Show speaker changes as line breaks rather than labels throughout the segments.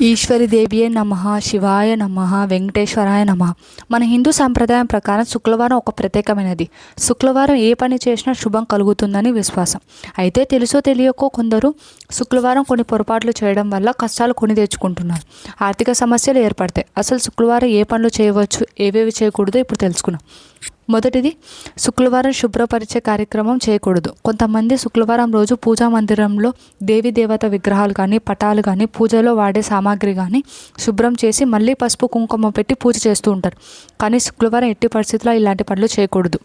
ఈశ్వరి దేవియే నమ శివాయ నమ వెంకటేశ్వరాయ నమ. మన హిందూ సాంప్రదాయం ప్రకారం శుక్రవారం ఒక ప్రత్యేకమైనది. శుక్రవారం ఏ పని చేసినా శుభం కలుగుతుందని విశ్వాసం. అయితే తెలుసో తెలియకో కొందరు శుక్రవారం కొన్ని పొరపాట్లు చేయడం వల్ల కష్టాలు కొని తెచ్చుకుంటున్నారు. ఆర్థిక సమస్యలు ఏర్పడతాయి. అసలు శుక్రవారం ఏ పనులు చేయవచ్చు ఏవేవి చేయకూడదో ఇప్పుడు తెలుసుకున్నాం. మొదటిది శుక్రవారం శుభ్రపరిచే కార్యక్రమం చేయకూడదు. కొంతమంది శుక్రవారం రోజు పూజా మందిరంలో దేవి దేవత విగ్రహాలు కానీ పటాలు కానీ పూజలో వాడే సామాగ్రి కానీ శుభ్రం చేసి మళ్ళీ పసుపు కుంకుమ పెట్టి పూజ చేస్తూ ఉంటారు. కానీ శుక్రవారం ఎట్టి పరిస్థితుల్లో ఇలాంటి పనులు చేయకూడదు.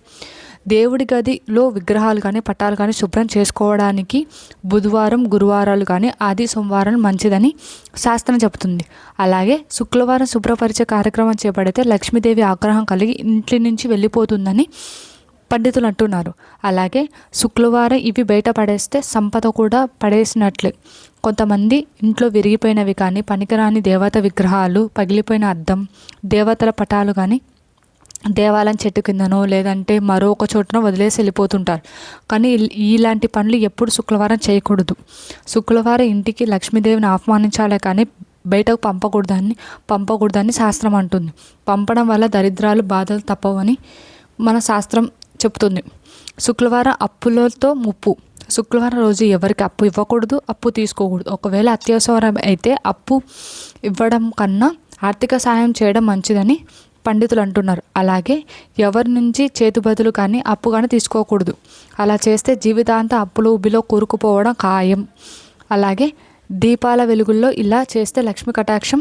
దేవుడి గదిలో విగ్రహాలు కానీ పటాలు కానీ శుభ్రం చేసుకోవడానికి బుధవారం గురువారాలు కానీ ఆది సోమవారం మంచిదని శాస్త్రం చెబుతుంది. అలాగే శుక్రవారం శుభ్రపరిచే కార్యక్రమం చేపడితే లక్ష్మీదేవి ఆగ్రహం కలిగి ఇంటి నుంచి వెళ్ళిపోతుందని పండితులు అంటున్నారు. అలాగే శుక్రవారం ఇవి బయట పడేస్తే సంపద కూడా పడేసినట్లే. కొంతమంది ఇంట్లో విరిగిపోయినవి కానీ పనికిరాని దేవత విగ్రహాలు పగిలిపోయిన అద్దం దేవతల పటాలు కానీ దేవాలయం చెట్టు కిందనో లేదంటే మరొక చోటున వదిలేసి వెళ్ళిపోతుంటారు. కానీ ఇలాంటి పనులు ఎప్పుడు శుక్రవారం చేయకూడదు. శుక్రవారం ఇంటికి లక్ష్మీదేవిని ఆహ్వానించాలే కానీ బయటకు పంపకూడదని పంపకూడదని శాస్త్రం అంటుంది. పంపడం వల్ల దరిద్రాలు బాధలు తప్పవని మన శాస్త్రం చెప్తుంది శుక్రవారం అప్పులతో ముప్పు. శుక్రవారం రోజు ఎవరికి అప్పు ఇవ్వకూడదు అప్పు తీసుకోకూడదు. ఒకవేళ అత్యవసరం అయితే అప్పు ఇవ్వడం కన్నా ఆర్థిక సాయం చేయడం మంచిదని పండితులు అంటున్నారు అలాగే ఎవరి నుంచి చేతుబదులు కానీ అప్పు కానీ తీసుకోకూడదు. అలా చేస్తే జీవితాంత అప్పులు ఉబ్బిలో కూరుకుపోవడం ఖాయం. అలాగే దీపాల వెలుగుల్లో ఇలా చేస్తే లక్ష్మీ కటాక్షం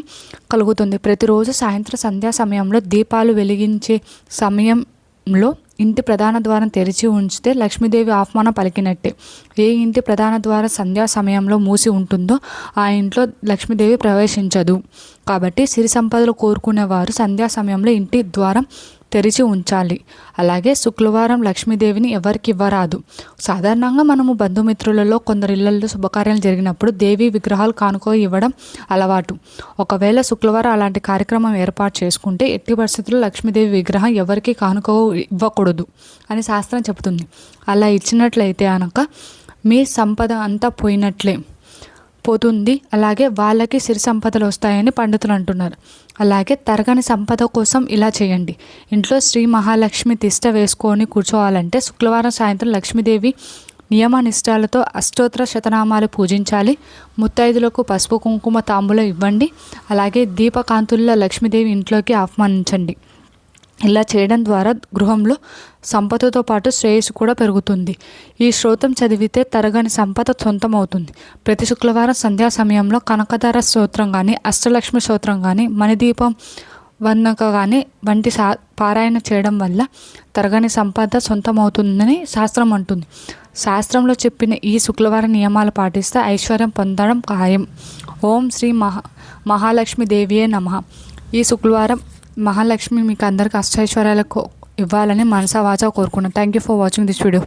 కలుగుతుంది. ప్రతిరోజు సాయంత్రం సంధ్యా సమయంలో దీపాలు వెలిగించే సమయంలో ఇంటి ప్రధాన ద్వారం తెరిచి ఉంచితే లక్ష్మీదేవి ఆహ్వానం పలికినట్టే. ఏ ఇంటి ప్రధాన ద్వారం సంధ్యా సమయంలో మూసి ఉంటుందో ఆ ఇంట్లో లక్ష్మీదేవి ప్రవేశించదు. కాబట్టి సిరి సంపదలు కోరుకునేవారు సంధ్యా సమయంలో ఇంటి ద్వారం తెరిచి ఉంచాలి. అలాగే శుక్రవారం లక్ష్మీదేవిని ఎవరికి ఇవ్వరాదు. సాధారణంగా మనము బంధుమిత్రులలో కొందరు ఇళ్ళలో శుభకార్యాలు జరిగినప్పుడు దేవి విగ్రహాలు కానుకో ఇవ్వడం అలవాటు. ఒకవేళ శుక్రవారం అలాంటి కార్యక్రమం ఏర్పాటు చేసుకుంటే ఎట్టి పరిస్థితుల్లో లక్ష్మీదేవి విగ్రహం ఎవరికి కానుకో ఇవ్వకూడదు అని శాస్త్రం చెబుతుంది. అలా ఇచ్చినట్లయితే అనక మీ సంపద అంతా పోయినట్లే. పోతుంది. అలాగే వాళ్ళకి సిరి సంపదలు వస్తాయని పండితులు అంటున్నారు. అలాగే తరగని సంపద కోసం ఇలా చేయండి. ఇంట్లో శ్రీ మహాలక్ష్మి తిష్ట వేసుకొని కూర్చోవాలంటే శుక్రవారం సాయంత్రం లక్ష్మీదేవి నియమనిష్టాలతో అష్టోత్తర శతనామాలు పూజించాలి. ముత్తైదులకు పసుపు కుంకుమ తాంబూలం ఇవ్వండి. అలాగే దీపకాంతుల్లో లక్ష్మీదేవి ఇంట్లోకి ఆహ్వానించండి. ఇలా చేయడం ద్వారా గృహంలో సంపదతో పాటు శ్రేయస్సు కూడా పెరుగుతుంది. ఈ శ్రోతం చదివితే తరగని సంపద సొంతం అవుతుంది ప్రతి శుక్రవారం సంధ్యా సమయంలో కనకధార స్తోత్రం కానీ అష్టలక్ష్మి స్తోత్రం కానీ మణిదీపం వందక కానీ వంటి సా పారాయణ చేయడం వల్ల తరగని సంపద సొంతమవుతుందని శాస్త్రం అంటుంది. శాస్త్రంలో చెప్పిన ఈ శుక్రవారం నియమాలు పాటిస్తే ఐశ్వర్యం పొందడం ఖాయం. ఓం శ్రీ మహా మహాలక్ష్మి దేవియే నమ. ఈ శుక్రవారం మహాలక్ష్మి మీకు అందరికి అష్టైశ్వర్యాలకు ఇవ్వాలని మనసా వాచా కోరుకున్నాను thank you for watching this video